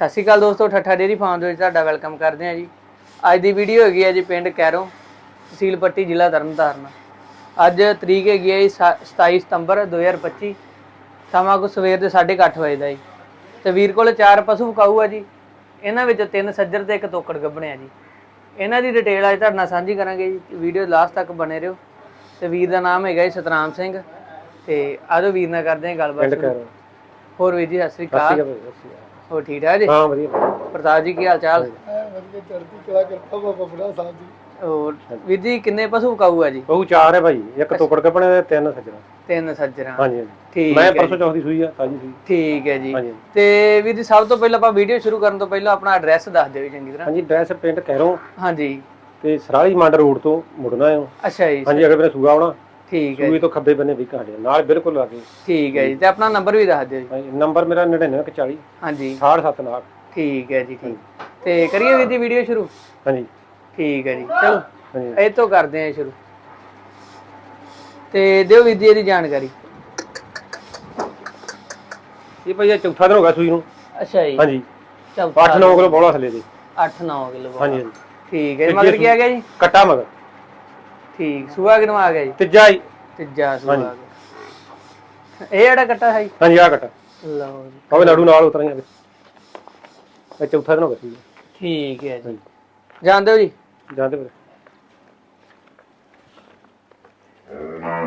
ਸਤਿ ਸ਼੍ਰੀ ਅਕਾਲ ਦੋਸਤੋ ਠੱਠਾ dairy farm ਦੇ ਵਿੱਚ ਤੁਹਾਡਾ ਵੈਲਕਮ ਕਰਦੇ ਹਾਂ ਜੀ। ਅੱਜ ਦੀ ਵੀਡੀਓ ਹੈਗੀ ਹੈ ਜੀ ਪਿੰਡ ਕੈਰੋਂ ਤਹਿਸੀਲ ਪੱਟੀ ਜ਼ਿਲ੍ਹਾ ਤਰਨਤਾਰਨ। ਅੱਜ ਤਰੀਕ ਹੈਗੀ ਹੈ ਜੀ ਸਾ- 27 ਸਤੰਬਰ 2025 ਸਮਾਂ ਕੋ ਸਵੇਰ ਦੇ 8:30 ਵਜੇ ਦਾ ਜੀ। ਤੇ ਵੀਰ ਕੋਲ ਚਾਰ ਪਸ਼ੂ ਵਿਕਾਊ ਆ ਜੀ। ਇਹਨਾਂ ਵਿੱਚ ਤਿੰਨ ਸੱਜਰ ਤੇ ਇੱਕ ਤੋਕੜ ਗੱਭਣੇ ਆ ਜੀ। ਇਹਨਾਂ ਦੀ ਡਿਟੇਲ ਅੱਜ ਤੁਹਾਡੇ ਨਾਲ ਸਾਂਝੀ ਕਰਾਂਗੇ ਜੀ। ਵੀਡੀਓ ਲਾਸਟ ਤੱਕ ਬਣੇ ਰਹੋ। ਤੇ ਵੀਰ ਦਾ ਨਾਮ ਹੈਗਾ ਜੀ ਸਤਨਾਮ ਸਿੰਘ। ਤੇ ਆਜੋ ਵੀਰ ਨਾਲ ਕਰਦੇ ਹਾਂ ਗੱਲਬਾਤ ਹੋਰ ਵੀਰ ਜੀ ਸਤਿ ਸ਼੍ਰੀ ਸਤਿ ਸ਼੍ਰੀ ਅਕਾਲ। ਹੋਰ ਠੀਕ ਠਾਕ ਜੀ? ਹਾਂ ਵਧੀਆ। ਪ੍ਰਤਾਪ ਜੀ ਕੀ ਹਾਲ ਚਾਲ? ਵਧੀਆ। ਚੜ੍ਹਦੀ ਕਲਾ ਕਿਰਪਾ ਬਾਬਾ ਬੁੜਾ ਸਾਹਿਬ ਜੀ। ਹੋਰ ਵੀਰ ਜੀ ਕਿੰਨੇ ਪਸ਼ੂ ਵਿਕਾਊ ਆ ਜੀ? ਉਹ ਚਾਰ ਹੈ ਭਾਈ। ਇੱਕ ਤੋਕੜ ਕੱਪਣੇ ਦੇ ਤਿੰਨ ਸੱਜਣਾ। ਤਿੰਨ ਸੱਜਰਾਂ ਹਾਂਜੀ ਠੀਕ ਮੈਂ ਪਰਸੋਂ ਚੌਥੀ ਸੂਈ ਆ ਤਾਜੀ ਸੂਈ। ਠੀਕ ਹੈ ਜੀ। ਹਾਂਜੀ। ਤੇ ਵੀਰ ਜੀ ਸਭ ਤੋਂ ਪਹਿਲਾਂ ਆਪਾਂ ਵੀਡੀਓ ਸ਼ੁਰੂ ਕਰਨ ਤੋਂ ਪਹਿਲਾਂ ਆਪਣਾ ਐਡਰੈਸ ਦੱਸ ਦਿਓ ਜੀ ਚੰਗੀ ਤਰ੍ਹਾਂ। ਹਾਂਜੀ ਡਰੈਸ ਪਿੰਡ ਕੈਰੋਂ ਹਾਂਜੀ। ਤੇ ਸਰਾਲੀ ਮੰਡ ਰੋਡ ਤੋਂ ਮੁੜਨਾ ਹੈ ਅੱਛਾ ਜੀ ਹਾਂਜੀ ਅਗਰ ਮੇਰੇ ਸੂਆ ਆਉਣਾ। ਠੀਕ ਹੈ ਸੂਈ ਤੋਂ ਖੱਬੇ ਬੰਨੇ ਵੀ ਸਾਡੇ ਨਾਲ ਬਿਲਕੁਲ ਲਾਗੇ ਠੀਕ ਹੈ ਜੀ ਤੇ ਆਪਣਾ ਨੰਬਰ ਵੀ ਦੱਸ ਦਿਓ ਜੀ। ਹਾਂਜੀ ਨੰਬਰ ਮੇਰਾ 9940 ਹਾਂਜੀ। 67 ਨਾਲ। ਠੀਕ ਹੈ ਜੀ ਠੀਕ। ਤੇ ਕਰੀਏ ਵੀਰ ਜੀ ਵੀਡੀਓ ਸ਼ੁਰੂ? ਹਾਂਜੀ। ਠੀਕ ਹੈ ਜੀ ਚਲੋ। ਹਾਂਜੀ। ਇਹ ਤੋਂ ਕਰਦੇ ਹਾਂ ਸ਼ੁਰੂ। ਤੇ ਦਿਓ ਵੀਰ ਜੀ ਇਹਦੀ ਜਾਣਕਾਰੀ। ਇਹ ਭਾਈ ਇਹ ਚੌਥਾ ਦਿਨ ਹੋ ਗਿਆ ਸੂਈ ਨੂੰ। ਅੱਛਾ ਜੀ। ਹਾਂਜੀ। ਚਲ 8-9 ਕਿਲੋ ਬੋਲਾ ਥੱਲੇ ਦੇ। 8-9 ਕਿਲੋ ਹਾਂਜੀ ਹਾਂਜੀ। ਠੀਕ ਹੈ ਜੀ। ਮਗਰ ਕੀ ਆ ਗਿਆ ਜੀ? ਕੱਟਾ ਮਗਰ। ਠੀਕ ਸੂਆ ਕਿਨੋਂ ਆ ਗਿਆ ਜੀ? ਤੀਜਾ ਹੀ ਤੀਜਾ ਸੂਆ ਆ ਗਿਆ। ਇਹ ਜਿਹੜਾ ਕੱਟਾ ਹੈ ਜੀ? ਹਾਂਜੀ ਆ ਕੱਟਾ। ਲਓ ਜੀ। ਆਵੇ ਲਾੜੂ ਨਾਲ ਉਤਰਾਂ ਜਾਵੇ ਇਹ ਚੌਥਾ ਦਿਨ ਹੋ ਗਿਆ। ਠੀਕ ਹੈ ਜੀ। ਹਾਂਜੀ। ਜਾਣਦੇ ਹੋ ਜੀ? ਜਾਂਦੇ ਫਿਰ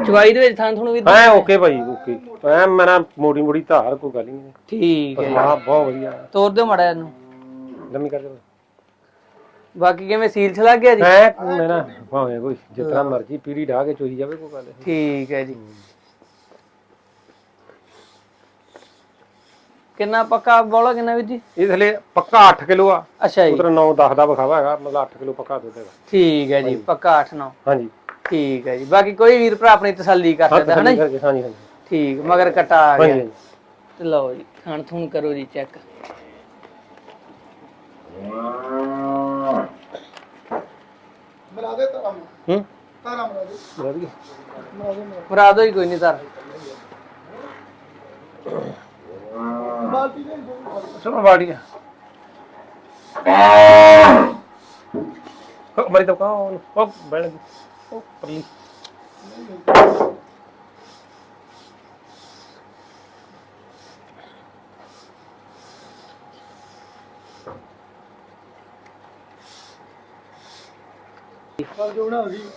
ਚਵਾਈ ਦੇ ਵਿੱਚ ਥਾਂ ਤੁਹਾਨੂੰ ਵੀ ਹਾਂ? ਓਕੇ ਭਾਈ ਓਕੇ। ਐ ਮੇਰਾ ਮੋੜੀ ਮੋੜੀ ਧਾਰ ਕੋਈ ਗੱਲ ਨਹੀਂ। ਠੀਕ ਹੈ ਜੀ। ਬਹੁਤ ਵਧੀਆ। ਤੋਰ ਦਿਓ ਮੜਾ ਇਹਨੂੰ। ਲੰਮੀ ਕਰ ਦੇ ਬਾਕੀ ਕਿਵੇਂ ਸੀਲ ਲੱਗ ਗਿਆ ਜੀ? ਹੈ? ਮੇਰਾ ਭਾਵੇਂ ਕੋਈ ਜਿਤਨਾ ਮਰਜ਼ੀ ਪੀੜੀ ਢਾ ਕੇ ਚੋਈ ਜਾਵੇ ਕੋਈ ਗੱਲ ਨਹੀਂ। ਠੀਕ ਹੈ ਜੀ। ਕਿੰਨਾ ਪੱਕਾ ਬੋਲਾ ਕਿੰਨਾ ਵੀਰ ਜੀ? ਇਹ ਥਲੇ ਪੱਕਾ 8 ਕਿਲੋ ਆ। ਅੱਛਾ ਜੀ। ਉਧਰ 9 10 ਦਾ ਵਿਖਾਵਾ ਹੈਗਾ ਮਤਲਬ 8 ਕਿਲੋ ਪੱਕਾ ਦੁੱਧ ਹੈਗਾ। ਠੀਕ ਹੈ ਜੀ ਪੱਕਾ 8 9 ਹਾਂਜੀ। ਠੀਕ ਹੈ ਜੀ। ਬਾਕੀ ਕੋਈ ਵੀਰ ਭਰਾ ਆਪਣੀ ਤਸੱਲੀ ਕਰ ਸਕਦਾ ਹੈ ਨਾ ਹਾਂਜੀ ਹਾਂਜੀ। ਠੀਕ ਮਗਰ ਕਟਾ ਆ ਗਿਆ। ਤੇ ਲਓ ਜੀ ਖਾਣ ਥੂਣ ਕਰੋ ਜੀ ਚੈੱਕ। ਮਰਾ ਦੇ ਤਾਰਾ ਹੂੰ? ਤਾਰਾ ਮਰਾ ਦੇ ਵਧੀਆ ਮਰਾ ਦੇ ਮਰਾ ਭਰਾ ਦੋ ਹੀ ਕੋਈ ਨਹੀਂ ਸਰ ਦੇ। ਬਾਲਟੀ ਦੇ ਸੁਣ ਬਾੜੀਆ ਹੋ ਮਰੀ ਤਾਂ ਕੌਣ ਉਹ ਬੈਠ ਗਈ ਉਹ ਪਰਲੀ। ਫਲ ਜੋ ਬਣਾ ਗਈ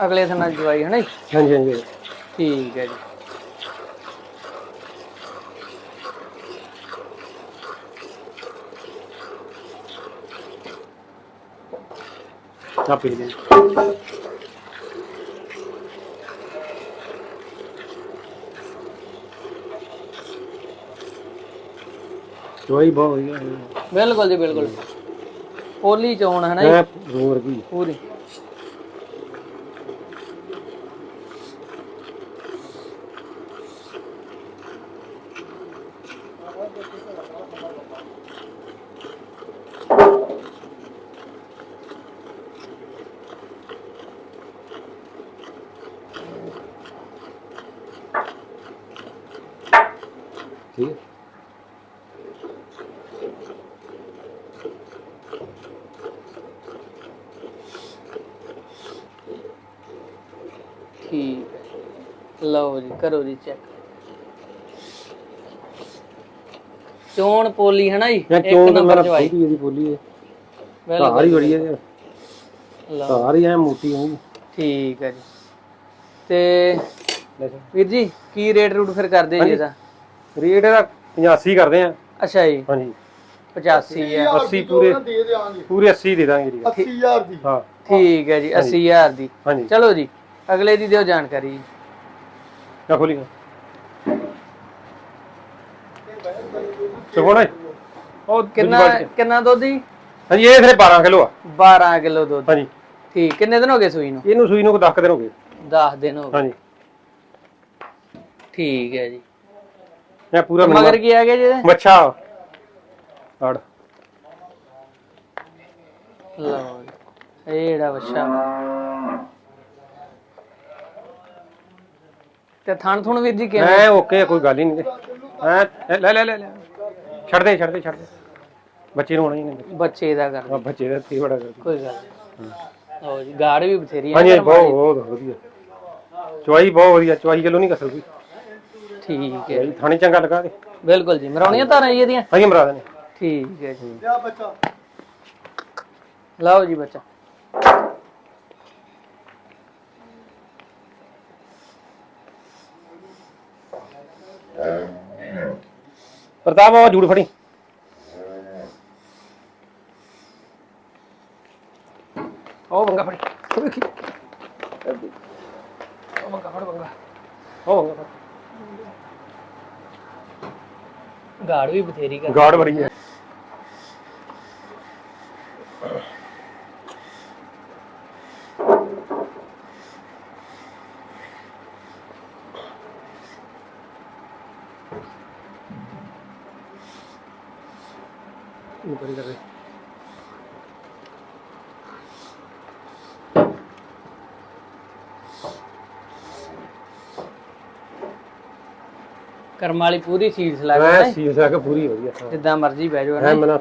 ਅਗਲੇ ਦਿਨ ਨਾਲ ਦਵਾਈ ਹੈ ਨਾ ਜੀ? ਹਾਂਜੀ ਹਾਂਜੀ। ਠੀਕ ਹੈ ਜੀ। ਆ ਪੀ ਚੋਈ ਬਹੁਤ ਵਧੀਆ ਬਿਲਕੁਲ ਜੀ ਬਿਲਕੁਲ। ਪੋਲੀ ਚੋਣ ਹੈ ਨਾ ਜੀ? ਹੈ ਰੋਰ ਵੀ ਪੂਰੀ। ਠੀਕ ਹੈ ਠੀਕ ਹੈ ਲਓ ਜੀ ਕਰੋ ਜੀ ਚੋਣ ਪੋਲੀ ਹੈ ਨਾ ਜੀ? ਮੈਂ ਇੱਕ ਚੋਂ ਤਾਂ ਨੰਬਰ ਮੇਰਾ ਪੂਰੀ ਇਹਦੀ ਬੋਲੀ ਹੈ। ਹੀ ਬੜੀ ਹੈ ਹੀ ਐ ਮੋਟੀ ਹੋਈ ਠੀਕ ਹੈ ਜੀ। ਤੇ ਵੀਰ ਜੀ ਕੀ ਰੇਟ ਰੂਟ ਫਿਰ ਕਰਦੇ ਜੀ ਇਹਦਾ? ਰੇਟ ਇਹਦਾ 85 ਕਰਦੇ ਆ। ਅੱਛਾ ਜੀ। ਹਾਂਜੀ। 85 ਹੈ। 80 ਪੂਰੇ- ਦੇ ਦੇਾਂਗੇ ਪੂਰੇ 80 ਦੇ ਦਾਂਗੇ ਜੀ। 80000 ਦੀ। ਹਾਂ। ਠੀਕ ਹੈ ਜੀ 80000 ਦੀ। ਹਾਂਜੀ। ਚਲੋ ਜੀ ਅਗਲੇ ਦੀ ਦਿਓ ਜਾਣਕਾਰੀ। ਜੀ। ਨਾ ਖੋਲੀ ਸੋਹਣਾ ਉਹ ਦੂਜੀ ਕਿੰਨਾ ਬਾਲਟੀ। ਕਿੰਨਾ ਦੁੱਧ ਜੀ? ਹਾਂਜੀ ਇਹ ਫਿਰ 12 ਕਿਲੋ ਆ। 12 ਕਿਲੋ ਦੁੱਧ। ਹਾਂਜੀ। ਠੀਕ ਕਿੰਨੇ ਦਿਨ ਹੋ ਗਏ ਸੂਈ ਨੂੰ? ਇਹਨੂੰ ਸੂਈ ਨੂੰ ਕੋਈ 10 ਦਿਨ ਹੋ ਗਏ। 10 ਦਿਨ ਹੋ ਗਏ। ਹਾਂਜੀ। ਠੀਕ ਹੈ ਜੀ। ਮੈਂ ਪੂਰਾ ਮਗਰ ਮਗਰ ਕੀ ਆ ਗਿਆ ਜੀ ਇਹਦੇ? ਮੱਛਾ। ਆੜ। ਲਓ ਜੀ। ਇਹ ਜਿਹੜਾ ਵੱਛਾ ਤੇ ਥਣ ਥੁਣ ਵੀਰ ਜੀ ਕਿਵੇਂ? ਐ ਓਕੇ ਕੋਈ ਗੱਲ ਹੀ ਨਹੀਂ। ਐ ਲੈ ਲੈ ਲੈ ਲੈ। ਛੱਡ ਦੇ ਛੱਡ ਦੇ ਛੱਡ ਦੇ। ਬੱਚੇ ਨੂੰ ਹੋਣਾ ਹੀ ਨਹੀਂ ਬੱਚੇ ਦਾ ਕਰ ਆ ਬੱਚੇ ਦਾ ਕੀ ਬੜਾ ਕਰਦੇ ਕੋਈ ਗੱਲ ਨਹੀਂ। ਲਓ ਜੀ ਗਾੜ ਵੀ ਬਥੇਰੀ ਹੈ ਹਾਂਜੀ ਬਹੁਤ ਬਹੁਤ ਵਧੀਆ। ਚੁਆਈ ਬਹੁਤ ਵਧੀਆ ਚੁਆਈ ਕਿਲੋ ਨਹੀਂ ਕੋਈ। ਠੀਕ ਹੈ। ਚੁਆਈ ਥਾਣੇ ਚੰਗਾ ਲਗਾ ਦੇ। ਬਿਲਕੁਲ ਜੀ ਮਰਾਉਣੀਆਂ ਧਾਰਾਂ ਜੀ ਇਹਦੀਆਂ? ਹਾਂਜੀ ਮਰਾ ਦੇਣੇ। ਠੀਕ ਹੈ ਜੀ। ਲਿਆ ਬੱਚਾ। ਲਓ ਜੀ ਬੱਚਾ। ਪ੍ਰਤਾਪ ਆ ਜੂੜ ਫੜੀ। ਉਹ ਬੰਗਾ ਫੜੀ। ਉਹ ਵੇਖੀ ਉਹ ਬੰਗਾ ਫੜ ਬੰਗਾ ਉਹ ਬੰਗਾ ਫੜ। ਗਾੜ ਵੀ ਬਥੇਰੀ ਕਰ ਗਾੜ ਬੜੀ ਹੈ। ਇਹ ਕਰੀ ਕਰਦੇ ਕਰਮ ਵਾਲੀ ਪੂਰੀ ਸੀਟ ਲਾ ਮੈਂ ਕੇ ਸੀਸ ਆ ਕੇ ਪੂਰੀ ਵਧੀਆ ਹਾਂ। ਜਿੱਦਾਂ ਮਰਜ਼ੀ ਬਹਿ ਜਾਓ ਐ ਨਾ ਮਨਾ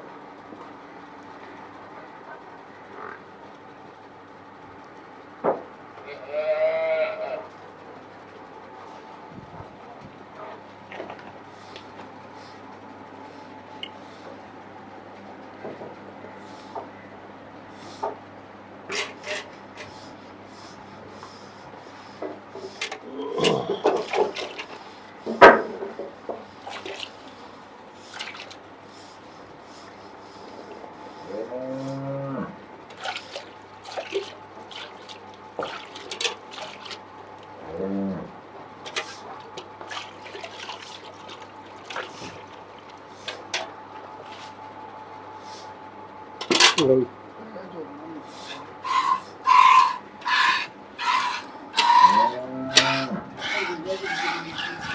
ਲਓ ਜੀ।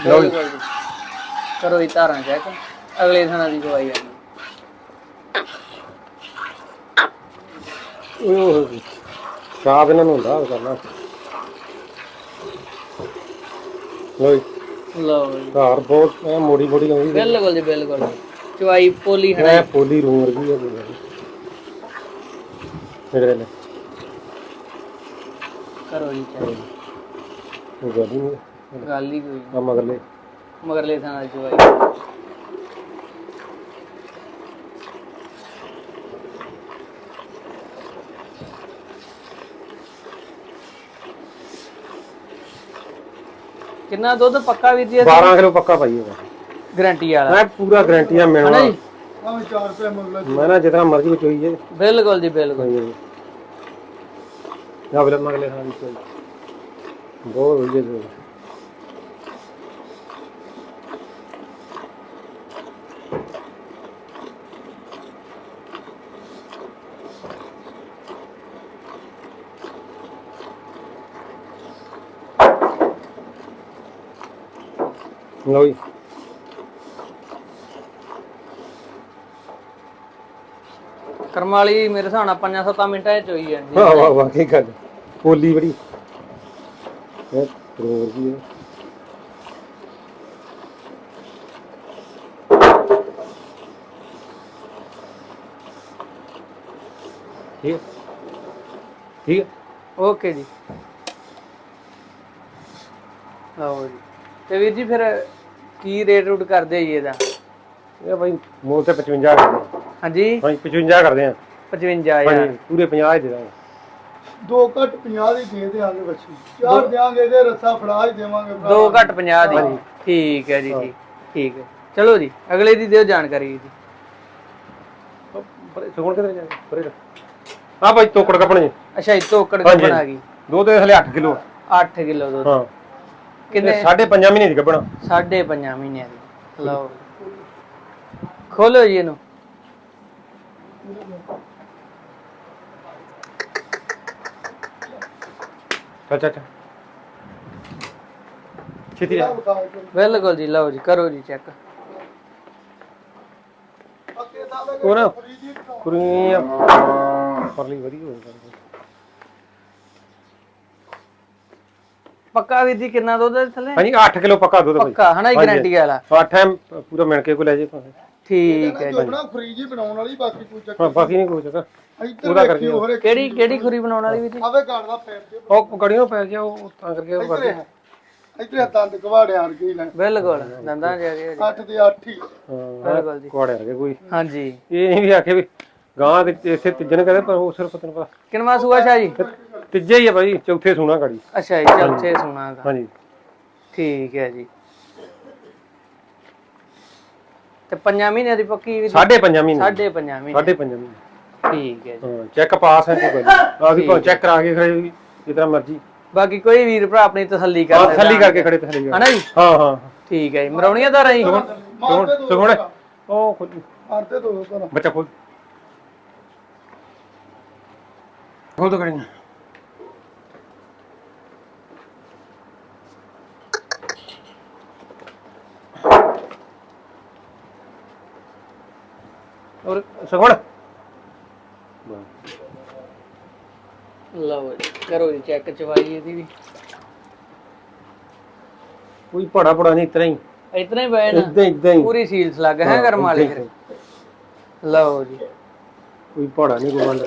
ਲਓ ਜੀ। ਬਿਲਕੁਲ ਜੀ। ਇਹ ਧਾਰਾਂ ਚੈੱਕ ਅਗਲੇ ਥਾਂ ਦੀ ਦਵਾਈ ਆ। ਉਹ ਸਾਬ ਇਹਨਾਂ ਨੂੰ ਹੁੰਦਾ ਉਹ ਕਰਨਾ। ਲੋ ਲਓ ਜੀ। ਘਰ ਬਹੁਤ ਐ ਮੋੜੀ ਮੋੜੀ ਆਉਂਦੀ ਬਿਲਕੁਲ ਜੀ ਬਿਲਕੁਲ। ਚੁਆਈ ਪੋਲੀ ਐ ਹੈ ਪੋਲੀ ਰੂਮ ਵਰਗੀ ਆ ਪੂਰੀ। ਮੇਰੇ ਲੈ ਕਰੋ ਜੀ ਚੈੱਕ ਉਹ ਗੱਲ ਹੀ ਨਹੀਂ ਗੱਲ ਹੀ ਕੋਈ ਆ ਮਗਰਲੇ ਮਗਰਲੇ ਥਾਂ ਦੀ ਦਵਾਈ ਕਿੰਨਾ ਦੁੱਧ ਪੱਕਾ ਵੀਰ ਜੀ? 12 ਕਿਲੋ ਪੱਕਾ ਪਾਈ ਹੋਗਾ ਗਰੰਟੀ ਵਾਲਾ। ਮੈਂ ਪੂਰਾ ਗਾਰੰਟੀ ਆ ਮਿਲਣਾ। ਜੀ? ਭਾਵੇਂ 4 ਰੁਪਏ ਮੰਗ ਲੈ ਮੈਂ ਨਾ ਜਿਤਨਾ ਮਰਜ਼ੀ ਚੋਈਏ ਬਿਲਕੁਲ ਜੀ ਬਿਲਕੁਲ। ਨਾ ਬਲੇ ਮਗਲੇ ਹਾਂ। ਬਹੁਤ ਵਧੀਆ ਜੀ। ਲਓ ਜੀ ਕਰਮ ਵਾਲੀ ਮੇਰੇ ਹਿਸਾਬ ਨਾਲ 5-7 ਮਿੰਟਾਂ ਚ ਹੋਈ ਜਾਂਦੀ ਵਾਹ ਵਾਹ ਵਾਹ ਕੀ ਗੱਲ ਪੋਲੀ ਬੜੀ। ਇਹ ਰੋਰ ਵੀ ਹੈ। ਠੀਕ ਹੈ। ਠੀਕ ਹੈ। ਓਕੇ ਜੀ। ਲਓ ਜੀ। ਤੇ ਵੀਰ ਜੀ ਫਿਰ ਕੀ ਰੇਟ ਰੂਟ ਕਰਦੇ ਜੀ ਇਹਦਾ? ਇਹ ਭਾਈ ਮੋਲ ਤੇ 55 ਕਰਦੇ ਹਾਂ ਹਾਂਜੀ? ਭਾਈ 55 ਕਰਦੇ ਆ 55000 ਹਾਂਜੀ ਪੂਰੇ 50 ਹੀ ਦੇ ਦਾਂਗੇ। ਦੋ ਘੱਟ 50 ਦੀ ਦੇ ਦੇਾਂਗੇ ਬੱਚੀ। ਚਾਰ ਦੇਾਂਗੇ ਜੇ ਰੱਸਾ ਫੜਾ ਹੀ ਦੇਵਾਂਗੇ ਭਰਾ। ਦੋ ਘੱਟ 50 ਦੀ। ਠੀਕ ਹੈ ਜੀ ਜੀ ਠੀਕ ਹੈ। ਚਲੋ ਜੀ ਅਗਲੇ ਦੀ ਦਿਓ ਜਾਣਕਾਰੀ ਜੀ। ਪਰੇ ਸੁਣ ਕਿਧਰ ਜਾ ਪਰੇ ਰੱਖ। ਆ ਭਾਈ ਤੋਕੜ ਕੱਪਣੇ। ਅੱਛਾ ਇਹ ਤੋਕੜ ਹਾਂਜੀ। ਆ ਗਈ। ਦੋ ਦੇ ਹਲੇ 8 ਕਿਲੋ 8 ਕਿਲੋ ਦੁੱਧ। ਹਾਂ। ਕਿੰਨੇ? ਸਾਢੇ 5 ਮਹੀਨੇ ਦੀ ਗੱਬਣਾ ਸਾਢੇ ਪੰਜਾਂ ਮਹੀਨਿਆਂ ਦੀ। ਲਓ ਖੋਲੋ ਜੀ ਇਹਨੂੰ। ਚੱਲ ਚੱਲ ਛੇਤੀ ਜਾ। ਬਿਲਕੁਲ ਜੀ ਲਓ ਜੀ ਕਰੋ ਜੀ ਚੈੱਕ। ਉਹ ਨਾ ਪਰਲੀ ਵਧੀਆ ਹੋ ਜਾਂਦੀ ਪੱਕਾ ਵੀਰ ਜੀ ਕਿੰਨਾ ਦੁੱਧ ਹੈ ਥੱਲੇ? ਹਾਂਜੀ 8 ਕਿਲੋ ਪੱਕਾ ਦੁੱਧ ਭਾਈ ਪੱਕਾ ਹਨਾ ਹਾਂਜੀ। ਗਾਰੰਟੀ ਵਾਲਾ। 8 ਟਾਈਮ ਪੂਰਾ ਮਿਣ ਕੇ ਕੋ ਲੈ ਜੇ ਭਾਵੇਂ। ਠੀਕ ਹੈ ਜੀ ਜੋਬਣਾ ਫਰੀ ਜੀ ਬਣਾਉਣ ਵਾਲੀ ਬਾਕੀ ਕੋਈ ਚੱਕਰ ਹਾਂ ਬਾਕੀ ਨਹੀਂ ਕੋਈ ਚੱਕਰ। ਇੱਧਰ ਉਹਦਾ ਕਰਕੇ ਹੋਰੇ ਕਿਹੜੀ ਕਿਹੜੀ ਖੁਰੀ ਬਣਾਉਣ ਵਾਲੀ ਵੀਰ ਜੀ? ਆਵੇ ਘਰ ਦਾ ਪੈਰ ਤੇ ਉਹ ਗੜੀਆਂ ਪੈ ਗਿਆ ਉਹ ਤਾਂ ਕਰਕੇ ਉਹ ਇੱਧਰ ਹੈ ਇੱਧਰ ਹੈ ਦੰਦ ਕਵਾੜਿਆ ਵਰ ਗਈ ਲੈ ਬਿਲਕੁਲ ਦੰਦਾਂ ਗਿਆ ਜੀ। 8 ਤੇ 8 ਹੀ। ਹਾਂ ਬਿਲਕੁਲ ਜੀ। ਕੋੜੇ ਰਗੇ ਕੋਈ। ਹਾਂਜੀ। ਇਹ ਨਹੀਂ ਵੀ ਆਖੇ ਵੀ ਗਾਂ ਦੇ ਇੱਥੇ ਤੀਜੇ ਕਹਦੇ ਪਰ ਉਹ ਸਿਰਫ ਤੈਨੂੰ ਪਤਾ। ਕਿੰਨਵਾ ਸੂਆ ਸ਼ਾਹ ਜੀ? ਤੀਜੇ ਹੀ ਆ ਭਾਈ ਚੌਥੇ ਸੂਣਾ ਗਾੜੀ। ਅੱਛਾ ਜੀ ਚੌਥੇ ਸੁਣਾਗਾ ਹਾਂਜੀ। ਠੀਕ ਹੈ ਜੀ। ਤੇ ਪੰਜਾਂ ਮਹੀਨਿਆਂ ਦੀ ਪੱਕੀ ਜੀ? ਸਾਢੇ ਪੰਜਾਂ ਮਹੀਨੇ ਸਾਢੇ ਪੰਜਾਂ ਮਹੀਨੇ। ਸਾਢੇ ਪੰਜਾਂ ਮਹੀਨੇ। ਠੀਕ ਹੈ ਜੀ। ਹਾਂ ਚੈੱਕ ਪਾਸ ਹੈ ਕੋਈ। ਗੱਲ ਆ ਵੀ ਚੈੱਕ ਕਰਾ ਕੇ ਖੜੇ ਜਿਤਨਾ ਮਰਜ਼ੀ। ਬਾਕੀ ਕੋਈ ਵੀਰ ਭਰਾ ਆਪਣੀ ਤਸੱਲੀ ਕਰ ਸਕਦਾ ਥੱਲੀ ਕਰਕੇ ਖੜੇ ਥੱਲੀ ਹਨਾ ਜੀ? ਹਾਂ ਹਾਂ। ਠੀਕ ਹੈ ਜੀ। ਮਰੌਣੀਆਂ ਦਾ ਰਹੀ। ਦੋ ਸੁਣ ਉਹ ਖੋਲ ਮਾਰਦੇ ਦੋ ਕਰ ਬੱਚਾ ਖੋਲ। ਖੋਲ ਦੋ ਕਰੀ ਔਰ ਸਗਵਣ ਲਓ ਜੀ ਕਰੋ ਜੀ ਚੈੱਕ ਚਵਾਈ ਇਹਦੀ ਵੀ। ਕੋਈ ਪੜਾ ਪੜਾ ਨਹੀਂ ਇਤਨਾ ਹੀ। ਇਤਨਾ ਹੀ ਬੈ ਨਾ ਇਦਾਂ ਇਦਾਂ ਹੀ। ਪੂਰੀ ਸੀਲਸ ਲੱਗ ਹੈ ਕਰਮ ਵਾਲੇ ਫਿਰ ਲਓ ਜੀ। ਕੋਈ ਪੜਾ ਨਹੀਂ ਕੋਈ ਬੰਦ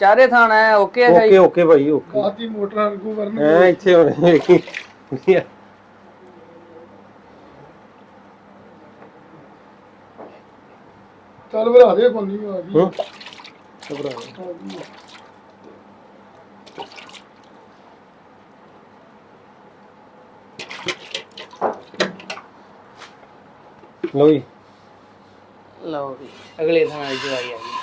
ਚਾਰੇ ਥਾਣਾ ਹੈ ਓਕੇ ਹੈ ਓਕੇ ਜੀ ਓਕੇ ਭਾਈ ਓਕੇ। ਆਦੀ ਮੋਟਰ ਅਰਗੂ ਵਰਨ ਐ ਇੱਥੇ ਹੋਣੇ। ਚੱਲ ਭਰਾ ਦੇ ਕੋਈ ਨਹੀਂ ਆ ਗਈ। ਹੂੰ ਘਬਰਾ। ਲਓ ਜੀ। ਲਓ ਅਗਲੇ ਥਾਣਾ ਦੀ ਚਵਾਈ ਆ ਗਈ।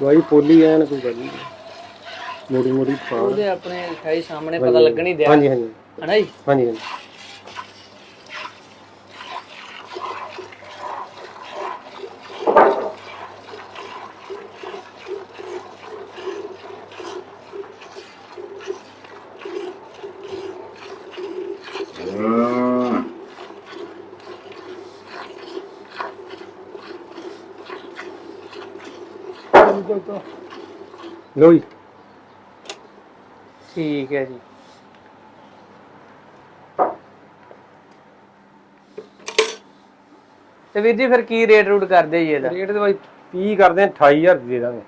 ਭਾਈ ਪੋਲੀ ਐਨ ਕੋਈ ਗੱਲ ਨਹੀਂ। ਮੋੜੀ ਮੋੜੀ ਪਾ ਉਹਦੇ ਆਪਣੇ ਲਿਖਾਈ ਸਾਹਮਣੇ ਪਤਾ ਲੱਗਣੀ ਦਿਆ। ਹਾਂਜੀ ਹਾਂਜੀ। ਹਨਾ ਜੀ? ਹਾਂਜੀ ਹਾਂਜੀ। ਲਓ ਜੀ। ਠੀਕ ਹੈ ਜੀ। ਤੇ ਵੀਰ ਜੀ ਫਿਰ ਕੀ ਰੇਟ ਰੂਟ ਕਰਦੇ ਜੀ ਇਹਦਾ? ਰੇਟ ਤੇ ਭਾਈ 30 ਕਰਦੇ ਆ 28000 ਦੇ ਦਾਂਗੇ।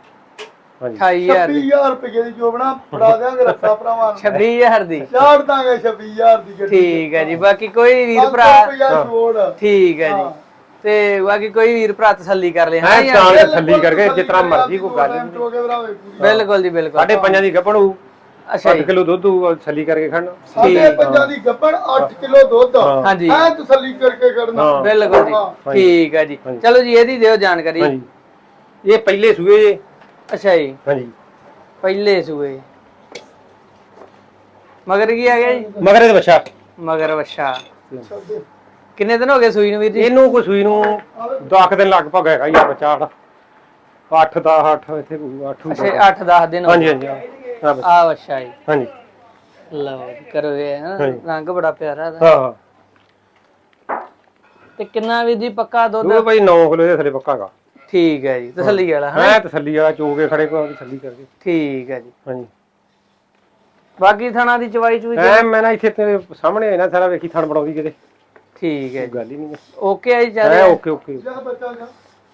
ਹਾਂਜੀ। 28000 ਦੀ। 26000 ਰੁਪਏ ਦੀ ਜੋਬਣਾ ਫੜਾ ਦੇਾਂਗੇ ਰੱਸਾ ਭਰਾਵਾਂ ਨੂੰ। 26000 ਦੀ? ਚਾੜ ਦਾਂਗੇ 26000 ਦੀ ਗੱਡੀ। ਠੀਕ ਹੈ ਜੀ ਬਾਕੀ ਕੋਈ ਵੀਰ ਭਰਾ ਛੋੜ। ਠੀਕ ਹੈ ਜੀ। ਤੇ ਬਾਕੀ ਕੋਈ ਵੀਰ ਭਰਾ ਤਸੱਲੀ ਕਰ ਲੈ ਹਾਂ ਤਾਂ ਥੱਲੀ ਕਰਕੇ ਜਿਤਨਾ ਮਰਜ਼ੀ ਕੋਈ ਗੱਲ ਨਹੀਂ। ਬਿਲਕੁਲ ਜੀ ਬਿਲਕੁਲ। ਸਾਡੇ ਪੰਜਾਂ ਦੀ ਗੱਪਣ ਹੋਊ। ਅੱਛਾ 8 ਜੀ। ਕਿਲੋ ਦੁੱਧ ਹੋਊ ਥੱਲੀ ਕਰਕੇ ਖੜਨਾ ਸਾਡੇ ਪੰਜਾਂ ਦੀ ਗੱਪਣ 8 ਕਿਲੋ ਦੁੱਧ। ਹਾਂ। ਹਾਂਜੀ ਐ ਤਸੱਲੀ ਕਰਕੇ ਖੜਨਾ ਹਾਂ। ਬਿਲਕੁਲ ਜੀ। ਠੀਕ ਹੈ ਜੀ। ਹਾਂਜੀ। ਚਲੋ ਜੀ ਇਹਦੀ ਦਿਓ ਜਾਣਕਾਰੀ। ਹਾਂਜੀ। ਇਹ ਪਹਿਲੇ ਸੂਏ ਜੇ। ਅੱਛਾ ਜੀ। ਹਾਂਜੀ। ਪਹਿਲੇ ਸੂਏ। ਮਗਰ ਕੀ ਆ ਗਿਆ ਜੀ? ਮਗਰੇ ਦੇ ਬੱਚਾ। ਮਗਰ ਵੱਛਾ ਕਿੰਨੇ ਦਿਨ ਹੋ ਗਏ ਸੂਈ ਨੂੰ ਵੀਰ ਜੀ? ਇਹਨੂੰ ਕੋਈ ਸੂਈ ਨੂੰ 10 ਦਿਨ ਲਗਭਗ ਹੈਗਾ ਹੀ ਆ ਬੱਚਾ ਸਾਡਾ। 8 ਦਾ 8 ਇੱਥੇ ਕੋਈ 8 ਅੱਛਾ 8-10 ਦਿਨ ਹੋ ਹਾਂਜੀ ਗਏ। ਹਾਂਜੀ ਹਾਂ। ਆ ਵੱਛਾ ਜੀ ਹਾਂਜੀ। ਲਓ ਜੀ, ਕਰੋ ਇਹ ਹਾਂ। ਹਾਂਜੀ। ਰੰਗ ਬੜਾ ਪਿਆਰਾ ਦਾ ਹਾਂ ਹਾਂ। ਤੇ ਕਿੰਨਾ ਵੀਰ ਜੀ ਪੱਕਾ ਦੁੱਧ? ਉਹ ਭਾਈ 9 ਕਿਲੋ ਦੇ ਥੱਲੇ ਪੱਕਾ ਹੈਗਾ ਠੀਕ ਹੈ ਜੀ ਤਸੱਲੀ ਵਾਲਾ ਹਾਂ। ਮੈਂ ਤਸੱਲੀ ਵਾਲਾ ਚੋ ਕੇ ਖੜੇ ਕੋ ਤਸੱਲੀ ਕਰਕੇ। ਠੀਕ ਹੈ ਜੀ। ਹਾਂਜੀ। ਬਾਕੀ ਥਣਾ ਦੀ ਚਵਾਈ ਚੂਈ ਐ ਮੈਂ ਨਾ ਇੱਥੇ ਤੇਰੇ ਸਾਹਮਣੇ ਹੈ ਨਾ ਸਾਰਾ ਵੇਖੀ ਥਣ ਬਣਾਉਂਦੀ ਕਿਤੇ। ਠੀਕ ਹੈ ਜੀ। ਗੱਲ ਹੀ ਨਹੀਂ ਓਕੇ ਆ ਜੀ ਐ ਚੱਲ ਓਕੇ ਓਕੇ। ਜਾ ਬੱਚਾ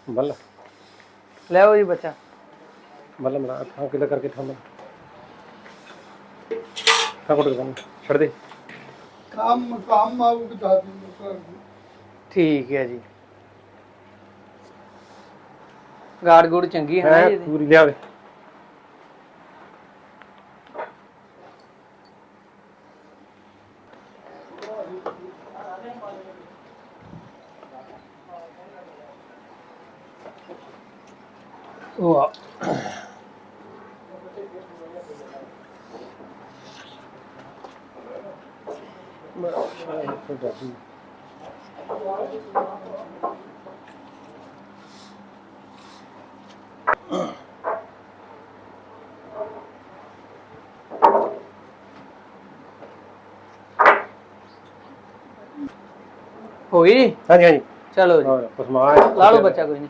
ਬੱਲ। ਲੈਓ ਜੀ ਬੱਚਾ। ਬੱਲ ਮਰਾ ਥਾਂ ਕਿਲਾ ਕਰਕੇ ਥਾਂ ਥਾਂ ਕੋਟ ਕਰ ਛੱਡ ਦੇ। ਕੰਮ ਕੰਮ ਆਉ ਬਤਾ ਦੀ ਠੀਕ ਹੈ ਜੀ। ਗਾੜ ਗੁੜ ਚੰਗੀ ਹੈ ਨਾ ਹੈ ਜੀ ਇਹਦੀ? ਪੂਰੀ ਲਿਆਵੇ। ਹੋ ਗਈ ਜੀ ਹਾਂਜੀ ਹਾਂਜੀ। ਚਲੋ ਜੀ। ਪਸਮਾ ਲਾ ਲਓ ਬੱਚਾ ਕੋਈ ਨਹੀਂ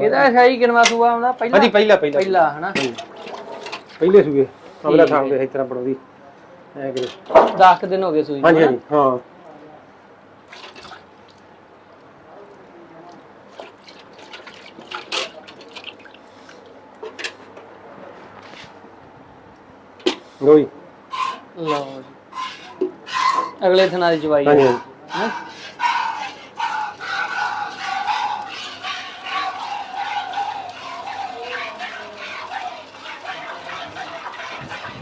ਇਹਦਾ ਸ਼ਾਹੀ ਕਿਨਵਾ ਸੂਆ ਆਉਂਦਾ ਪਹਿਲਾ? ਹਾਂਜੀ ਪਹਿਲਾ ਪਹਿਲਾ ਪਹਿਲਾ ਹਨਾ? ਪਹਿਲੇ ਸੂਏ। ਅਗਲਾ ਥਾਂ ਹੈ। ਦੇ ਇਸ ਤਰ੍ਹਾਂ ਬਣਾਉਂਦੀ। ਐ ਕਿ 10 ਕੁ ਦਿਨ ਹੋ ਗਏ ਸੂਈ? ਹਾਂਜੀ ਹਾਂ। ਲਓ ਜੀ। ਅਗਲੇ ਥਣਾ ਦੀ ਚਵਾਈ ਹਾਂਜੀ। ਹਾਂਜੀ ਹੈਂ?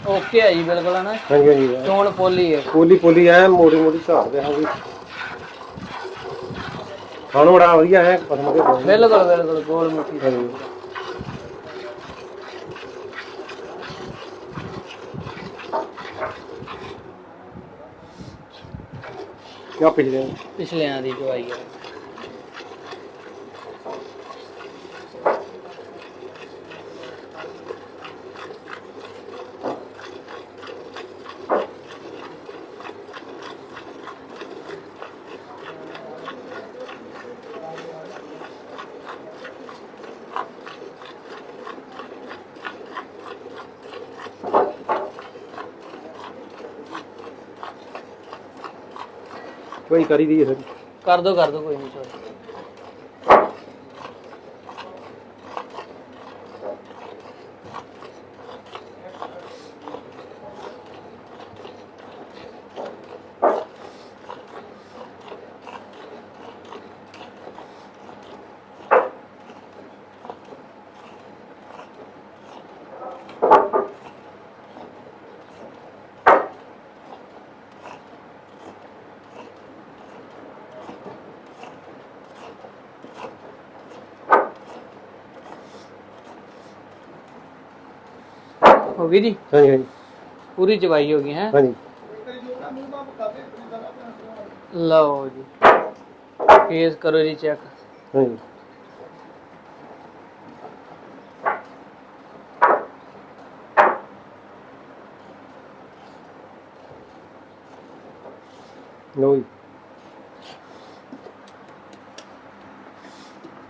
ਓਕੇ ਆ ਜੀ ਬਿਲਕੁਲ ਹਨਾ? ਹਾਂਜੀ ਹਾਂਜੀ। ਚੋਣ ਪੋਲੀ ਹੈ ਪੋਲੀ ਪੋਲੀ ਐ ਮੋੜੀ ਮੋੜੀ ਝਾੜ ਦੇ ਹਾਂ ਵੀ ਖਾਣ ਬੜਾ ਵਧੀਆ ਹੈ ਪਸਮ ਦੇ। ਬਹੁਤ। ਬਿਲਕੁਲ ਬਿਲਕੁਲ ਗੋਲ ਮੁੱਠੀ। ਹਾਂਜੀ। ਕਿਆ ਪਿਛਲੇ? ਪਿਛਲਿਆਂ ਦੀ ਚਵਾਈ ਹੈ। ਕੋਈ ਕਰੀ ਦੀ ਹੈ ਕਰ ਦੋ ਕਰ ਦੋ ਕੋਈ ਨਹੀਂ ਚਵਾਈ ਹੋ ਗਈ ਜੀ ਹਾਂਜੀ ਹਾਂਜੀ ਪੂਰੀ ਚਵਾਈ ਹੋ ਗਈ ਹੈ ਹਾਂਜੀ ਲਓ ਜੀ ਫੇਸ ਕਰੋ ਜੀ ਚੈੱਕ ਹਾਂਜੀ ਲੋਈ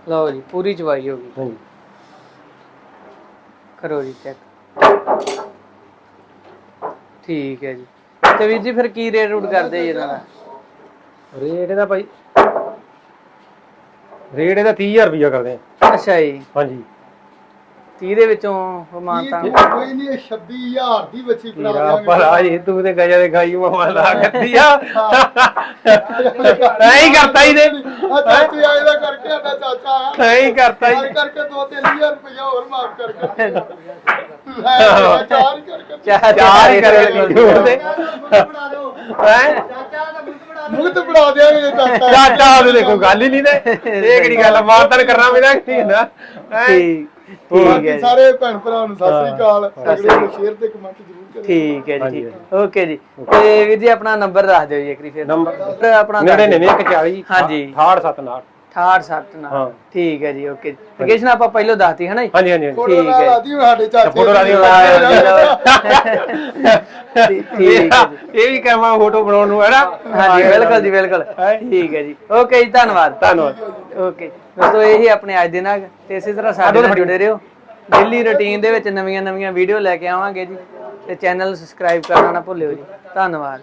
ਲਓ ਜੀ ਪੂਰੀ ਚਵਾਈ ਹੋ ਗਈ ਹਾਂਜੀ ਕਰੋ ਜੀ ਚੈੱਕ ਠੀਕ ਹੈ ਜੀ। ਤੇ ਵੀਰ ਜੀ ਫਿਰ ਕੀ ਰੇਟ ਰੂਟ ਕਰਦੇ ਜੀ ਇਹਨਾਂ ਦਾ? ਰੇਟ ਇਹਦਾ ਭਾਈ ਰੇਟ ਇਹਦਾ 30000 ਰੁਪਇਆ ਕਰਦੇ ਆ। ਅੱਛਾ ਜੀ। ਹਾਂਜੀ। 30 ਦੇ ਵਿੱਚੋਂ ਮਾਨਤਾ ਕੋਈ ਨਹੀਂ ਇਹ 26000 ਦੀ ਬੱਚੀ ਫੜਾ ਤੇਰਾ ਦਿਆਂਗੇ ਭਲਾ ਜੀ ਤੂੰ ਤੇ ਗਜਾ ਦੇ ਖਾਈ ਮਾਮਾ ਲਾ ਕਰਦੀ ਆ। ਨਹੀਂ ਕਰਤਾ ਹੀ ਦੇ ਆ ਚਾਚੇ ਆਏ ਦਾ ਕਰਕੇ ਆਡਾ ਚਾਚਾ। ਨਹੀਂ ਕਰਤਾ ਚਾਰ ਹੀ ਕਰਕੇ 2-3000 ਰੁਪਇਆ ਹੋਰ ਮਾਫ ਕਰ ਕਰਕੇ ਲੈ ਆ, ਚਾਰ ਕਰਕੇ ਚਾਰ ਚਾਰ ਹੀ ਕਰੇ ਜੋੜ ਦੇ ਬਣਾ ਦਿਓ। ਹੈ? ਮੁਕਤ ਬਣਾ ਦਿਆਂਗੇ ਚਾਚਾ। ਚਾਚਾ ਉਹਦੇ ਦੇਖੋ ਗੱਲ ਹੀ ਨਹੀਂ ਤੇ। ਇਹ ਕਿਹੜੀ ਗੱਲ ਮਾਰਤਨ ਕਰਨਾ ਵੀ ਨਾ ਕੀ ਹੁੰਦਾ? ਹੈਂ? ਠੀਕ। ਠੀਕ ਹੈ ਬਾਕੀ ਜੀ। ਸਾਰੇ ਭੈਣ ਭਰਾਵਾਂ ਨੂੰ ਸਤਿ ਸ੍ਰੀ ਅਕਾਲ। ਸਤਿ ਅਗਲੇ ਨੂੰ ਸ਼ੇਅਰ ਤੇ ਕਮੈਂਟ ਜ਼ਰੂਰ ਕਰਿਓ। ਠੀਕ ਹੈ ਜੀ ਹਾਂਜੀ, ਠੀਕ। ਓਕੇ ਜੀ। ਤੇ ਵੀਰ ਜੀ ਆਪਣਾ ਨੰਬਰ ਦੱਸ ਦਿਓ ਜੀ ਇੱਕ ਵਾਰੀ ਫਿਰ। ਨੰਬਰ ਆਪਣਾ ਦੱਸ ਦਿਓ। 9940 ਹਾਂਜੀ। 6879 68 ਨਾਲ। ਹਾਂ। ਠੀਕ ਹੈ ਜੀ ਓਕੇ। ਲੋਕੇਸ਼ਨ ਆਪਾਂ ਪਹਿਲਾਂ ਦੱਸਤੀ ਹੈ ਨਾ ਜੀ? ਹਾਂਜੀ ਹਾਂਜੀ ਹਾਂਜੀ। ਫੋਟੋ ਠੀਕ ਨਾਲ ਹੈ। ਆਦੀ ਹੁਣ ਸਾਡੇ ਚਾਚੇ ਫੋਟੋ ਲਾ ਦਿਓ। ਠੀਕ ਠੀਕ ਹੈ ਜੀ। ਇਹ ਵੀ ਕਹਿਮਾ ਫੋਟੋ ਬਣਾਉਣ ਨੂੰ ਹੈ ਨਾ ਹਾਂਜੀ ਬਿਲਕੁਲ ਜੀ ਬਿਲਕੁਲ। ਠੀਕ ਹੈ ਜੀ। ਓਕੇ ਜੀ ਧੰਨਵਾਦ। ਧੰਨਵਾਦ। ਓਕੇ। ਦੋਸਤੋ ਇਹੀ ਆਪਣੇ ਅੱਜ ਦੇ ਨਾਲ। ਤੇ ਇਸੇ ਤਰ੍ਹਾਂ ਸਾਡੇ ਨਾਲ ਜੁੜੇ ਰਹੋ। ਡੇਲੀ ਰੁਟੀਨ ਦੇ ਵਿੱਚ ਨਵੀਆਂ ਨਵੀਆਂ ਵੀਡੀਓ ਲੈ ਕੇ ਆਵਾਂਗੇ ਜੀ। ਤੇ ਚੈਨਲ ਸਬਸਕ੍ਰਾਈਬ ਕਰਨਾ ਨਾ ਭੁੱਲਿਓ ਜੀ। ਧੰਨਵਾਦ।